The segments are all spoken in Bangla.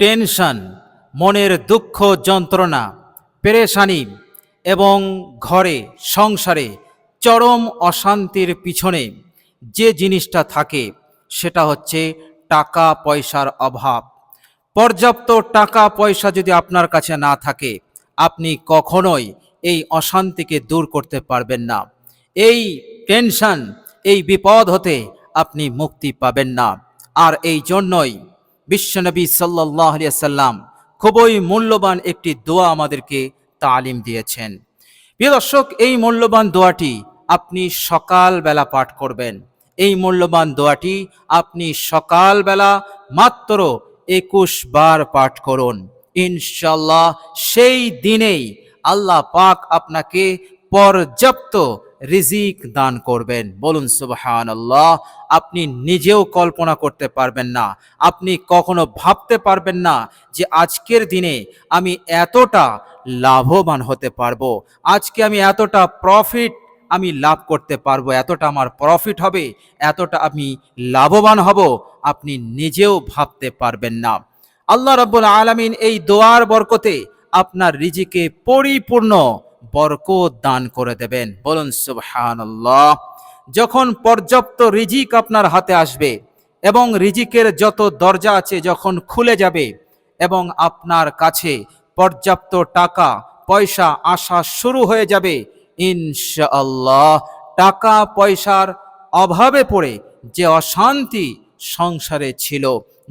টেনশন, মনের দুঃখ যন্ত্রণা, পেরেশানি এবং ঘরে, সংসারে চরম অশান্তির পিছনে যে জিনিসটা থাকে সেটা হচ্ছে টাকা পয়সার অভাব। পর্যাপ্ত টাকা পয়সা যদি আপনার কাছে না থাকে, আপনি কখনোই এই অশান্তিকে দূর করতে পারবেন না। এই টেনশন, এই বিপদ হতে আপনি মুক্তি পাবেন না। আর এই জন্যই বিশ্বনবী সাল্লাহ সাল্লাম খুবই মূল্যবান একটি দোয়া আমাদেরকে তালিম দিয়েছেন। প্রিয় দর্শক, এই মূল্যবান দোয়াটি আপনি সকালবেলা পাঠ করবেন। এই মূল্যবান দোয়াটি আপনি সকালবেলা মাত্র একুশ বার পাঠ করুন। ইনশাল্লাহ সেই দিনেই আল্লাহ পাক আপনাকে পর্যাপ্ত রিজিক দান করবেন। বলুন সুবহান আল্লাহ আপনি নিজেও কল্পনা করতে পারবেন না। আপনি কখনো ভাবতে পারবেন না যে আজকের দিনে আমি এতটা লাভবান হতে পারব। আজকে আমি এতটা প্রফিট আমি লাভ করতে পারব। এতটা আমার প্রফিট হবে, এতটা আমি লাভবান হব, আপনি নিজেও ভাবতে পারবেন না। আল্লাহ রাব্বুল আলামিন এই দোয়ার বরকতে আপনার রিজিকে পরিপূর্ণ বরকত দান করে দেবেন। বলুন, সুবহানাল্লাহ। যখন পর্যাপ্ত রিজিক আপনার হাতে আসবে এবং রিজিকের যত দরজা আছে যখন খুলে যাবে এবং আপনার কাছে পর্যাপ্ত টাকা, পয়সা আসা শুরু হয়ে যাবে, ইনশাআল্লাহ। টাকা, পয়সার অভাবে পড়ে যে অশান্তি সংসারে ছিল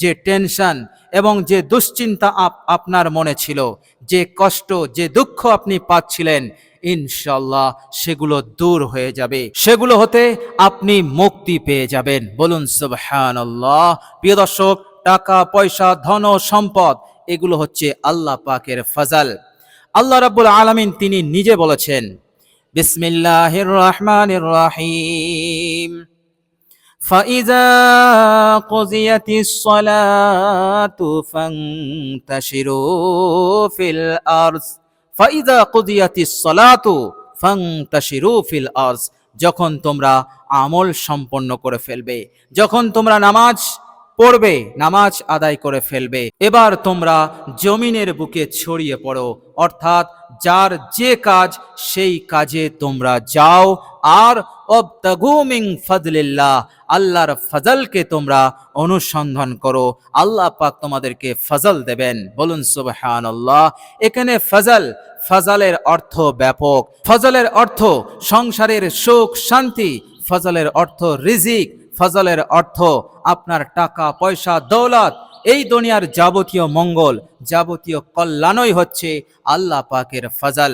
যে টেনশন এবং যে দুশ্চিন্তা আপ, আপনার মনে ছিল, যে কষ্ট, যে দুঃখ আপনি পাচ্ছিলেন ইনশাল্লাহ সেগুলো দূর হয়ে যাবে। সেগুলো হতে আপনি মুক্তি পেয়ে যাবেন। বলুন, সুবহানাল্লাহ। প্রিয় দর্শক, টাকা, পয়সা, ধন, সম্পদ, এগুলো হচ্ছে আল্লাহ পাকের ফাজাল। আল্লাহ রাব্বুল আলামিন তিনি নিজে বলেছেন, বিসমিল্লাহির রহমানির রহিম। فإذا قضيت الصلاة فانتشروا في الأرض فإذا قضيت الصلاة فانتشروا في الأرض যখন তোমরা আমল সম্পন্ন করে ফেলবে যখন তোমরা নামাজ পড়বে, নামাজ আদায় করে ফেলবে। এবার তোমরা জমিনের বুকে ছড়িয়ে পড়ো, অর্থাৎ যার যে কাজ, সেই কাজে তোমরা যাও। আর অবতাগুমিং ফজলিল্লাহ আল্লাহর ফজলকে তোমরা অনুসন্ধান করো। আল্লাহ পাক তোমাদেরকে ফজল দেবেন। বলুন সুবহান আল্লাহ এখানে ফজল, ফজলের অর্থ ব্যাপক। ফজলের অর্থ সংসারের সুখ, শান্তি। ফজলের অর্থ রিজিক। ফজলের অর্থ আপনার টাকা, পয়সা, দৌলত, এই দুনিয়ার যাবতীয় মঙ্গল, যাবতীয় কল্যাণই হচ্ছে আল্লাহ পাকের ফজল।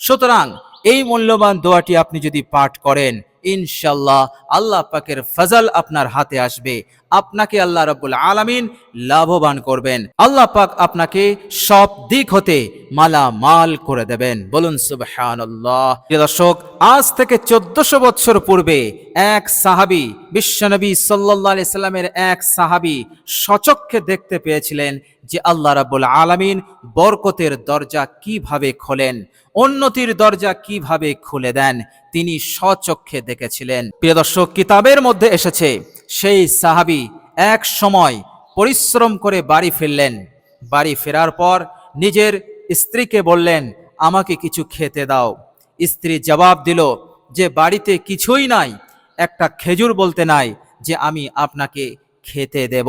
সুতরাং এই মূল্যবান দোয়াটি আপনি যদি পাঠ করেন ইনশাল্লাহ আল্লাহ পাকের ফজল আপনার হাতে আসবে। আপনাকে আল্লাহ রব্বুল আলামিন লাভবান করবেন। আল্লাহ পাক আপনাকে সব দিক হতে মালা মাল করে দেবেন। বলুন প্রিয় দর্শক আজ থেকে চোদ্দশো বছর পূর্বে এক সাহাবি বিশ্বনবী আলাইহি সাল্লামের এক সাহাবি সচক্ষে দেখতে পেয়েছিলেন যে আল্লাহ রাব্বুল আলামিন বরকতের দরজা কীভাবে খোলেন, উন্নতির দরজা কীভাবে খুলে দেন তিনি স্বচক্ষে দেখেছিলেন। প্রিয় দর্শক, কিতাবের মধ্যে এসেছে, সেই সাহাবি এক সময় পরিশ্রম করে বাড়ি ফিরলেন। বাড়ি ফেরার পর নিজের স্ত্রীকে বললেন, আমাকে কিছু খেতে দাও। স্ত্রী জবাব দিল যে বাড়িতে কিছুই নাই, একটা খেজুর বলতে নাই যে আমি আপনাকে খেতে দেব।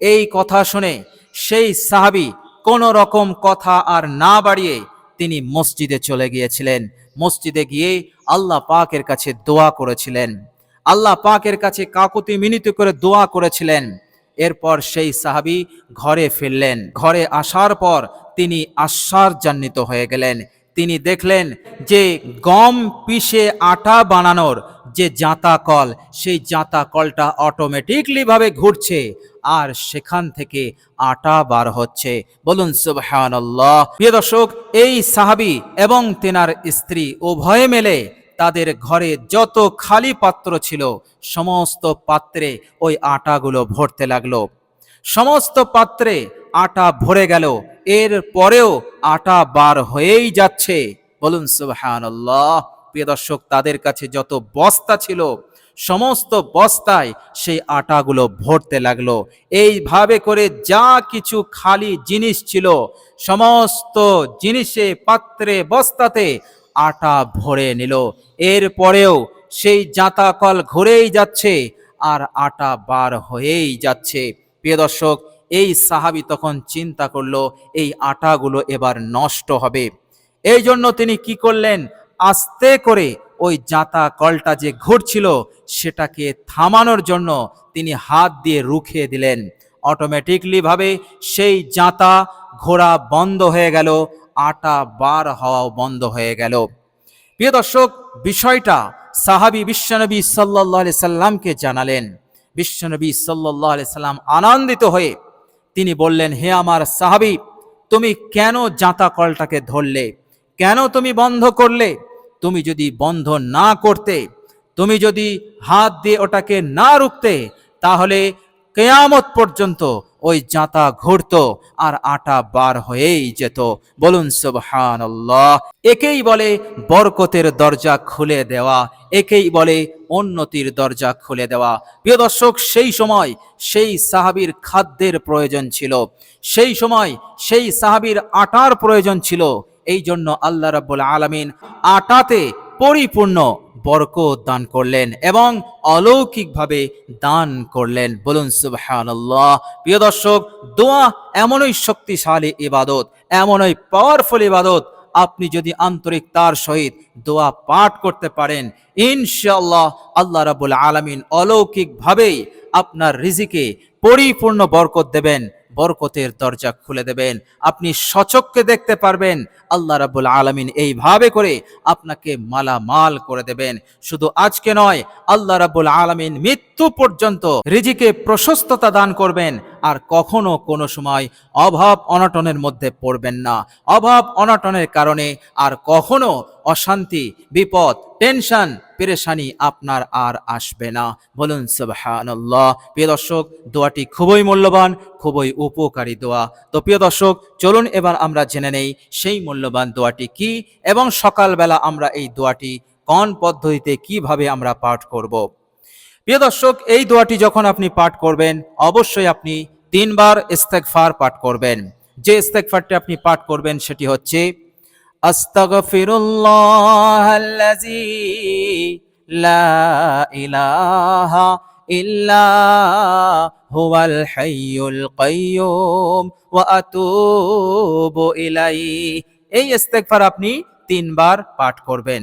এই কথা শুনে সেই সাহাবি কোন রকম কথা আর না বাড়িয়ে তিনি মসজিদে চলে গিয়েছিলেন। মসজিদে গিয়ে আল্লাহ পাকের কাছে দোয়া করেছিলেন। আল্লাহ পাকের কাছে কাকুতি মিনতি করে দোয়া করেছিলেন। এরপর সেই সাহাবি ঘরে ফিরলেন। ঘরে আসার পর তিনি আশ্বারজান্বিত হয়ে গেলেন। তিনি দেখলেন যে গম পিষে আটা বানানোর যে জাঁতা কল সেই জাঁতা কলটা অটোমেটিকলি ভাবে ঘুরছে আর সেখান থেকে আটা বার হচ্ছে। বলুন, সুবহানাল্লাহ। প্রিয় দর্শক, এই সাহাবি এবং তেনার স্ত্রী উভয়ে মেলে তাদের ঘরে যত খালি পাত্র ছিল, সমস্ত পাত্রে ওই আটাগুলো ভরতে লাগল। সমস্ত পাত্রে আটা ভরে গেল। এর পরেও আটা বার হয়েই যাচ্ছে। বলুন, সুবহানাল্লাহ। প্রিয় দর্শক, তাদের কাছে যত বস্তা ছিল, সমস্ত বস্তায় সেই আটাগুলো ভরতে লাগল। এইভাবে করে যা কিছু খালি জিনিস ছিল, সমস্ত জিনিসে পাত্রে, বস্তাতে আটা ভরে নিল। এরপরেও সেই জাঁতা কল ঘুরেই যাচ্ছে আর আটা বার হয়েই যাচ্ছে। প্রিয় দর্শক এই সাহাবি তখন চিন্তা করল, এই আটাগুলো এবার নষ্ট হবে। এই জন্য তিনি কি করলেন? আস্তে করে ওই জাঁতা কলটা যে ঘুরছিল, সেটাকে থামানোর জন্য তিনি হাত দিয়ে রুখে দিলেন। অটোমেটিকলি ভাবে সেই জাঁতা ঘোড়া বন্ধ হয়ে গেল, আটা বার হওয়াও বন্ধ হয়ে গেল। প্রিয় দর্শক, বিষয়টা সাহাবি বিশ্বনবী সাল্লাহ সাল্লামকে জানালেন। বিশ্বনবী সাল্লাহ সাল্লাম আনন্দিত হয়ে তিনি বললেন, হে আমার সাহাবি, তুমি কেন জাঁতা কলটাকে ধরলে? কেন তুমি বন্ধ করলে? তুমি যদি বন্ধ না করতে, তুমি যদি হাত দিয়ে ওটাকে না রুখতে, তাহলে কেয়ামত পর্যন্ত ওই জাঁতা ঘুরত আর আটা বার হয়েই যেত। বলুন সুবহান একেই বলে বরকতের দরজা খুলে দেওয়া, একেই বলে উন্নতির দরজা খুলে দেওয়া। প্রিয় দর্শক, সেই সময় সেই সাহাবীর খাদ্যের প্রয়োজন ছিল। সেই সময় সেই সাহাবীর আটার প্রয়োজন ছিল। এই জন্য আল্লাহ রাব্বুল আলামিন আটাতে পরিপূর্ণ বরকত দান করলেন এবং অলৌকিকভাবে দান করলেন। বলুন, সুবহানাল্লাহ। প্রিয় দর্শক, দোয়া এমনই শক্তিশালী ইবাদত, এমনই পাওয়ারফুল ইবাদত। আপনি যদি আন্তরিক তার সহিত দোয়া পাঠ করতে পারেন, ইনশাআল্লাহ আল্লাহ রাবুল আলামিন অলৌকিকভাবেই আপনার রিজিকে পরিপূর্ণ বরকত দেবেন। বরকতের দরজা খুলে দেবেন। আপনি সচককে দেখতে পারবেন। আল্লাহ রাবুল আলমিন এইভাবে করে আপনাকে মালামাল করে দেবেন। শুধু আজকে নয়, আল্লাহ রাবুল আলমিন মৃত্যু পর্যন্ত রিজিকে প্রশস্ততা দান করবেন। আর কখনো কোনো সময় অভাব অনটনের মধ্যে পড়বেন না। অভাব অনটনের কারণে আর কখনো অশান্তি, বিপদ, টেনশন, পেরেশানি আপনার আর আসবে না। বলুন, সুবহানাল্লাহ। প্রিয় দর্শক, দোয়াটি খুবই মূল্যবান, খুবই উপকারী দোয়া। তো প্রিয় দর্শক, চলুন এবার আমরা জেনে নেই সেই মূল্যবান দোয়াটি কি এবং সকালবেলা আমরা এই দোয়াটি কোন পদ্ধতিতে কীভাবে আমরা পাঠ করব। প্রিয় দর্শক, এই দোয়াটি যখন আপনি পাঠ করবেন, অবশ্যই আপনি তিনবার ইস্তেগফার পাঠ করবেন। যে ইস্তেগফারটি আপনি পাঠ করবেন, সেটি হচ্ছে এই ইস্তেগফার আপনি তিনবার পাঠ করবেন।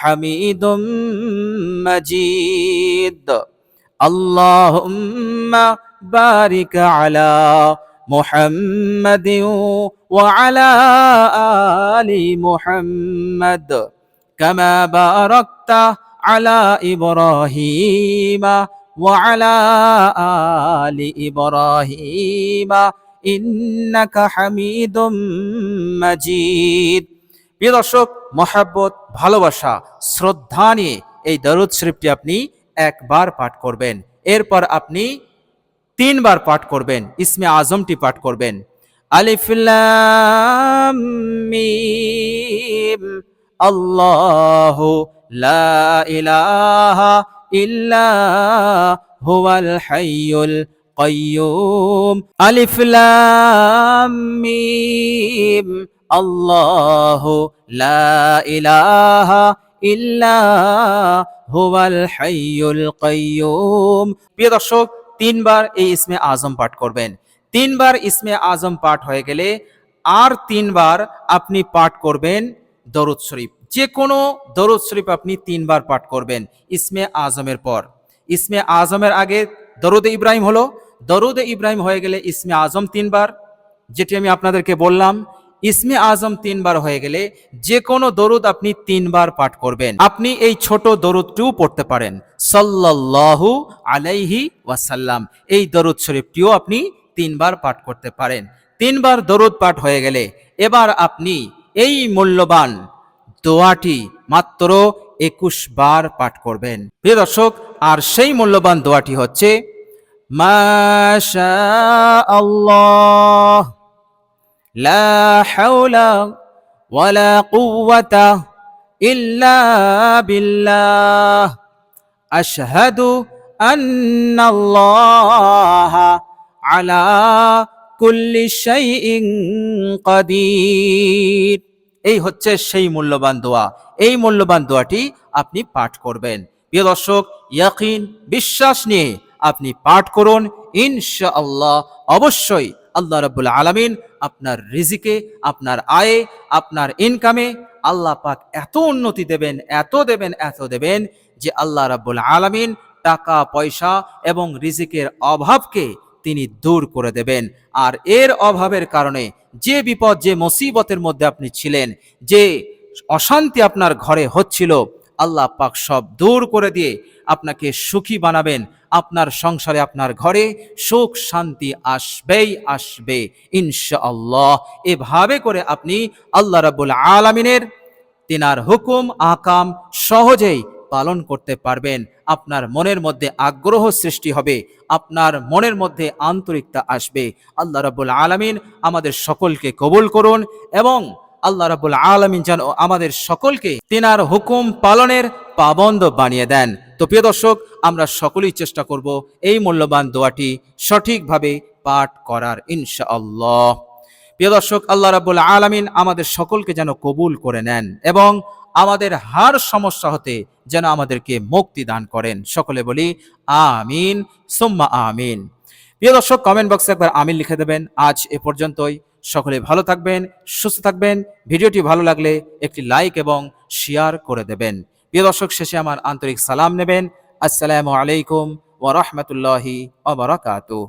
حميد مجيد اللهم بارك على محمد وعلى آل محمد كما باركت على إبراهيم وعلى آل إبراهيم إنك حميد مجيد প্রিয় দর্শক, মহাব্বত, ভালোবাসা, শ্রদ্ধা নিয়ে এই দরুদ শরীফটি আপনি একবার পাঠ করবেন। এরপর আপনি তিনবার পাঠ করবেন, ইসমে আজমটি পাঠ করবেন। আলিফ লাম মিম, আল্লাহু লা ইলাহা হুয়াল হাইয়ুল lam mim আল্লাহু লা ইলাহা ইল্লা হুয়াল হাইয়ুল কাইয়্যুম প্রিয় দর্শক, তিনবার এই ইসমে আজম পাঠ করবেন। তিনবার ইসমে আজম পাঠ হয়ে গেলে আর তিনবার আপনি পাঠ করবেন দরুদ শরীফ। যে কোনো দরুদ শরীফ আপনি তিনবার পাঠ করবেন ইসমে আজমের পর। ইসমে আজমের আগে দরুদ ইব্রাহিম হলো। দরুদ ইব্রাহিম হয়ে গেলে ইসমে আজম তিনবার। যেটি আমি আপনাদেরকে বললাম ইসমে আজম তিনবার হয়ে গেলে যে কোনো দরুদ আপনি তিনবার পাঠ করবেন। আপনি এই ছোট দরুদটিও পড়তে পারেন। সাল্লাল্লাহু আলাইহি ওয়াসাল্লাম। এই দরুদ শরীফটিও আপনি তিনবার পাঠ করতে পারেন। তিনবার দরুদ পাঠ হয়ে গেলে এবার আপনি এই মূল্যবান দোয়াটি মাত্র একুশ বার পাঠ করবেন। প্রিয় দর্শক, আর সেই মূল্যবান দোয়াটি হচ্ছে মাশা আল্লাহ লা হাওলা ওয়ালা কুওয়াতা ইল্লা বিল্লাহ। আশহাদু আন্নাল্লাহ আলা কুল্লি শাইইন কাদির। এই হচ্ছে সেই মূল্যবান দোয়া। এই মূল্যবান দোয়াটি আপনি পাঠ করবেন। প্রিয় দর্শক, ইয়াকিন, বিশ্বাস নিয়ে আপনি পাঠ করুন। ইনশাআল্লাহ, অবশ্যই আল্লাহ রাব্বুল আলামিন আপনার রিজিকে, আপনার আয়ে, আপনার ইনকামে আল্লাহ পাক এত উন্নতি দেবেন, এত দেবেন এত দেবেন যে আল্লাহ রাব্বুল আলামিন টাকা, পয়সা এবং রিজিকের অভাবকে তিনি দূর করে দেবেন। আর এর অভাবের কারণে যে বিপদ, যে মুসিবতের মধ্যে আপনি ছিলেন, যে অশান্তি আপনার ঘরে হচ্ছিল, আল্লাহ পাক সব দূর করে দিয়ে আপনাকে সুখী বানাবেন। আপনার সংসারে, আপনার ঘরে সুখ, শান্তি আসবেই, আসবে, ইনশাআল্লাহ। এভাবে করে আপনি আল্লাহ রাব্বুল আলামিনের তিনার হুকুম, আকাম সহজেই পালন করতে পারবেন। আপনার মনের মধ্যে আগ্রহ সৃষ্টি হবে, আপনার মনের মধ্যে আন্তরিকতা আসবে। আল্লাহ রাব্বুল আলামিন আমাদের সকলকে কবুল করুন এবং আল্লাহ রাব্বুল আলামিন যেন আমাদের সকলকে তিনার হুকুম পালনের পাবন্দ বানিয়ে দেন। তো প্রিয় দর্শক, আমরা সকলেই চেষ্টা করব এই মূল্যবান দোয়াটি সঠিকভাবে পাঠ করার, ইনশাআল্লাহ। প্রিয় দর্শক, আল্লাহ রাব্বুল আলামিন আমাদের সকলকে যেন কবুল করে নেন এবং আমাদের হার সমস্যা হতে যেন আমাদেরকে মুক্তি দান করেন। সকলে বলি, আমিন, সুম্মা আমিন। প্রিয় দর্শক কমেন্ট বক্সে একবার আমিন লিখে দেবেন। আজ এ পর্যন্তই। সকলে ভালো থাকবেন, সুস্থ থাকবেন। ভিডিওটি ভালো লাগলে একটি লাইক এবং শেয়ার করে দেবেন। প্রিয় দর্শক শেষে আমার আন্তরিক সালাম নেবেন। আসসালামু আলাইকুম ওরহমতুল্লাহি বারাকাতুহু।